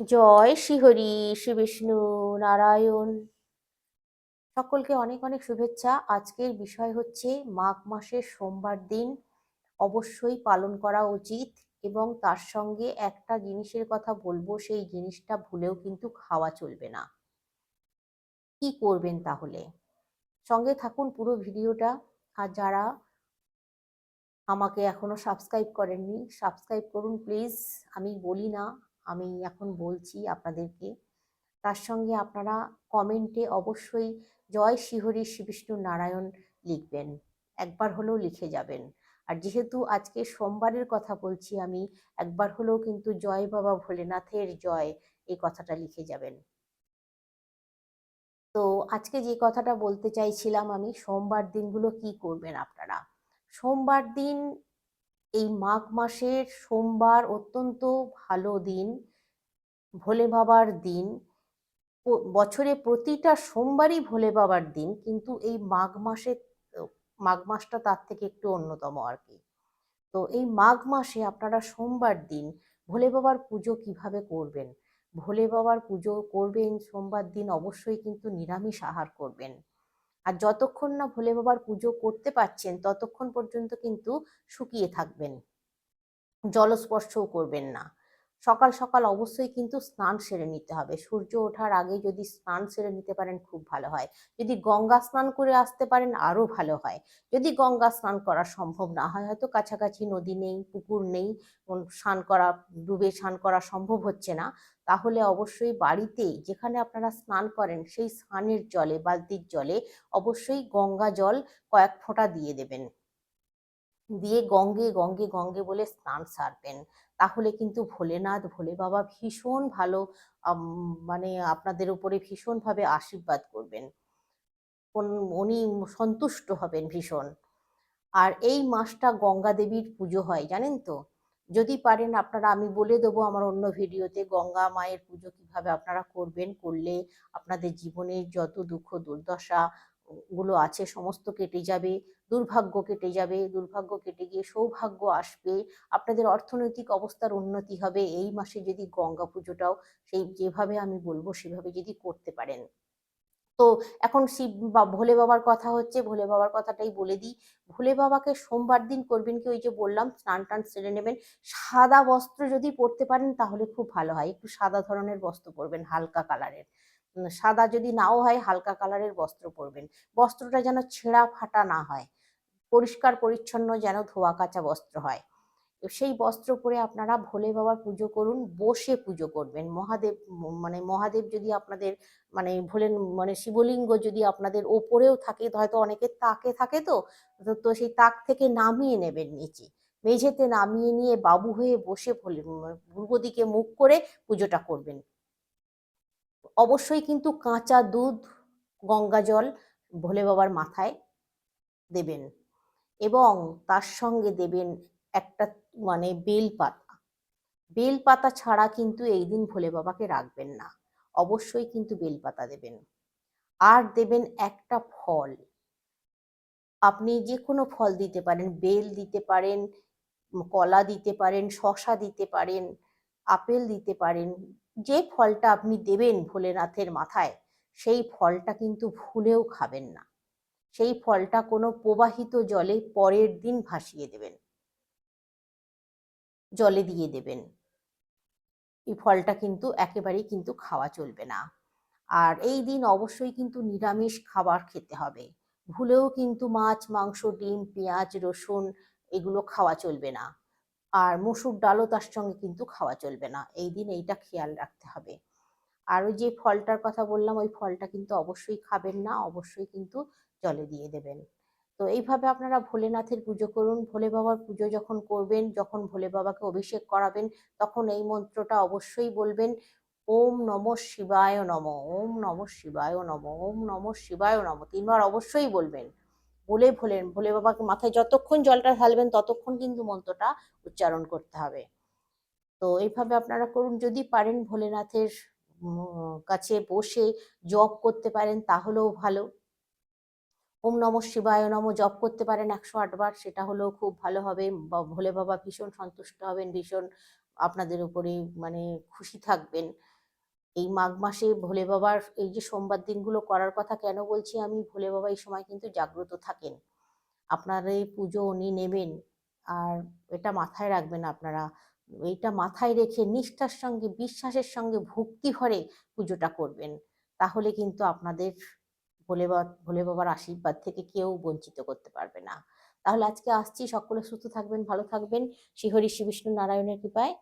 জয় শ্রীহরি শ্রী বিষ্ণু নারায়ণ। সকলকে অনেক অনেক শুভেচ্ছা। আজকের বিষয় হচ্ছে মাঘ মাসের সোমবার দিন অবশ্যই পালন করা উচিত এবং তার সঙ্গে একটা জিনিসের কথা বলব, সেই জিনিসটা ভুলেও কিন্তু খাওয়া চলবে না। কি করবেন তাহলে? সঙ্গে থাকুন পুরো ভিডিওটা। আর যারা আমাকে এখনও সাবস্ক্রাইব করেননি সাবস্ক্রাইব করুন প্লিজ আমি বলি না আমি এখন বলছি আপনাদেরকে। তার সঙ্গে আপনারা কমেন্টে অবশ্যই জয় শিহরি শ্রীবিষ্ণু নারায়ণ লিখবেন। একবার হলেও লিখে যাবেন। আর যেহেতু আজকে সোমবারের কথা বলছি আমি, একবার হলেও কিন্তু জয় বাবা ভোলেনাথের জয় এই কথাটা লিখে যাবেন। তো আজকে যে কথাটা বলতে চাইছিলাম আমি, সোমবার দিনগুলো কি করবেন আপনারা? সোমবার দিন এই মাঘ মাসের সোমবার অত্যন্ত ভালো দিন, ভোলে বাবার দিন। বছরে প্রতিটা সোমবারই ভোলে বাবার দিন, কিন্তু এই মাঘ মাসে, মাঘ মাসটা তার থেকে একটু অন্যতম আর কি। তো এই মাঘ মাসে আপনারা সোমবার দিন ভোলে বাবার পুজো কীভাবে করবেন? ভোলে বাবার পুজো করবেন, সোমবার দিন অবশ্যই কিন্তু নিরামিষ আহার করবেন। আর যতক্ষণ না ভোলে বাবার পুজো করতে পারছেন, ততক্ষণ পর্যন্ত কিন্তু শুকিয়ে থাকবেন। জলস্পর্শও করবেন না। সকাল সকাল অবশ্যই কিন্তু স্নান সেরে নিতে হবে। সূর্য ওঠার আগে যদি স্নান সেরে নিতে পারেন খুব ভালো হয়। যদি গঙ্গা স্নান করে আসতে পারেন আরও ভালো হয়। যদি গঙ্গা স্নান করা সম্ভব না হয়, হয়তো কাছাকাছি নদী নেই, পুকুর নেই স্নান করা, ডুবে স্নান করা সম্ভব হচ্ছে না। তাহলে অবশ্যই বাড়িতে যেখানে আপনারা স্নান করেন, সেই স্নানের জলে, বালতির জলে অবশ্যই গঙ্গা জল কয়েক ফোঁটা দিয়ে দেবেন। দিয়ে গঙ্গে গঙ্গে গঙ্গে বলে স্নান সারবেন। তাহলে কিন্তু ভোলেনাথ, ভোলে বাবা ভীষণ ভালো মানে আপনাদের উপরে ভীষণভাবে আশীর্বাদ করবেন। উনি সন্তুষ্ট হবেন ভীষণ। আর এই মাসটা গঙ্গা দেবীর পুজো হয়, জানেন তো? যদি পারেন আপনারা, আমি বলে দেবো আমার অন্য ভিডিওতে, গঙ্গা মায়ের পুজো কীভাবে আপনারা করবেন, করলে আপনাদের জীবনের যত দুঃখ, দুর্দশা গুলো আছে, সমস্ত কেটে যাবে, দুর্ভাগ্য কেটে যাবে, দুর্ভাগ্য কেটে গিয়ে সৌভাগ্য আসবে, আপনাদের অর্থনৈতিক অবস্থার উন্নতি হবে, এই মাসে যদি গঙ্গা পুজোটাও সেই যেভাবে আমি বলব সেভাবে যদি করতে পারেন। তো এখন শিব বা ভোলে বাবার কথা হচ্ছে, ভোলে বাবার কথাটাই বলে দিই। ভোলে বাবাকে সোমবার দিন করবেন কি ওই যে বললাম, স্নান টান সেরে নেবেন। সাদা বস্ত্র যদি পরতে পারেন তাহলে খুব ভালো হয়, একটু সাদা ধরনের বস্ত্র পরবেন, হালকা কালারের সাদা যদি নাও হয়, হালকা কালারের বস্ত্র পরবেন। বস্ত্রটা যেন ছেঁড়া ফাটা না হয়, পরিষ্কার পরিচ্ছন্ন যেন ধোয়া কাচা বস্ত্র হয়। সেই বস্ত্র পরে আপনারা ভোলে বাবার পুজো করুন, বসে পুজো করবেন। মহাদেব মানে মহাদেব যদি আপনাদের মানে ভোলেন মানে শিবলিঙ্গ যদি আপনাদের ওপরেও থাকে, হয়তো অনেকের তাকে থাকে তো তো সেই তাক থেকে নামিয়ে নেবেন নিচে। মেঝেতে নামিয়ে নিয়ে বাবু হয়ে বসে ভোলে পূর্ব দিকে মুখ করে পুজোটা করবেন। অবশ্যই কিন্তু কাঁচা দুধ, গঙ্গা জল ভোলে বাবার মাথায় দেবেন এবং তার সঙ্গে দেবেন একটা মানে বেল পাতা। বেল পাতা ছাড়া কিন্তু এই দিন ভোলে বাবাকে রাখবেন না। অবশ্যই কিন্তু বেল পাতা দেবেন। আর দেবেন একটা ফল। আপনি যে কোনো ফল দিতে পারেন, বেল দিতে পারেন, কলা দিতে পারেন শশা দিতে পারেন, আপেল দিতে পারেন যে ফলটা আপনি দেবেন ভোলেনাথের মাথায়, সেই ফলটা কিন্তু ভুলেও খাবেন না। সেই ফলটা কোনো প্রবাহিত জলে পরের দিন ভাসিয়ে দেবেন। জলে দিয়ে দেবেন। এই ফলটা কিন্তু একেবারেই কিন্তু খাওয়া চলবে না। আর এই দিন অবশ্যই কিন্তু নিরামিষ খাবার খেতে হবে। ভুলেও কিন্তু মাছ, মাংস, ডিম, পেঁয়াজ, রসুন এগুলো খাওয়া চলবে না। আর মসুর ডালও তার সঙ্গে কিন্তু খাওয়া চলবে না। এই দিন এইটা খেয়াল রাখতে হবে। আর ওই যে ফলটার কথা বললাম, ওই ফলটা কিন্তু অবশ্যই খাবেন না, অবশ্যই কিন্তু জলে দিয়ে দেবেন। তো এইভাবে আপনারা ভোলেনাথের পুজো করুন। ভোলে বাবার পুজো যখন করবেন, যখন ভোলে বাবাকে অভিষেক করাবেন, তখন এই মন্ত্রটা অবশ্যই বলবেন, ওম নম শিবায় নম, ওম নম শিবায় নম, ওম নম শিবায় নম। তিনবার অবশ্যই বলবেন। বলে ভোলেন ভোলে বাবাকে মাথায় যতক্ষণ জলটা ঢালবেন ততক্ষণ কিন্তু মন্ত্রটা উচ্চারণ করতে হবে। তো এইভাবে আপনারা করুন, যদি পারেন ভোলেনাথের কাছে বসে জপ করতে পারেন তাহলেও ভালো। ওম নম শিবায় নম জপ করতে পারেন একশো আটবার সেটা হলেও খুব ভালো হবে। ভোলে বাবা ভীষণ সন্তুষ্ট হবেন, ভীষণ আপনাদের উপরে মানে খুশি থাকবেন। এই মাঘ মাসে ভোলে বাবার এই যে সোমবার দিনগুলো করার কথা কেন বলছি আমি? ভোলে বাবা এই সময় কিন্তু জাগ্রত থাকেন। আপনার এই পুজো উনি নেবেন। আর এটা মাথায় রাখবেন আপনারা, এইটা মাথায় রেখে নিষ্ঠার সঙ্গে, বিশ্বাসের সঙ্গে ভক্তি ভরে পুজোটা করবেন। তাহলে কিন্তু আপনাদের ভোলে বাবা ভোলে বাবার আশীর্বাদ থেকে কেউ বঞ্চিত করতে পারবে না। তাহলে আজকে আসছি। সকলে সুস্থ থাকবেন, ভালো থাকবেন। শ্রীহরি শ্রী বিষ্ণু নারায়ণের কৃপায়।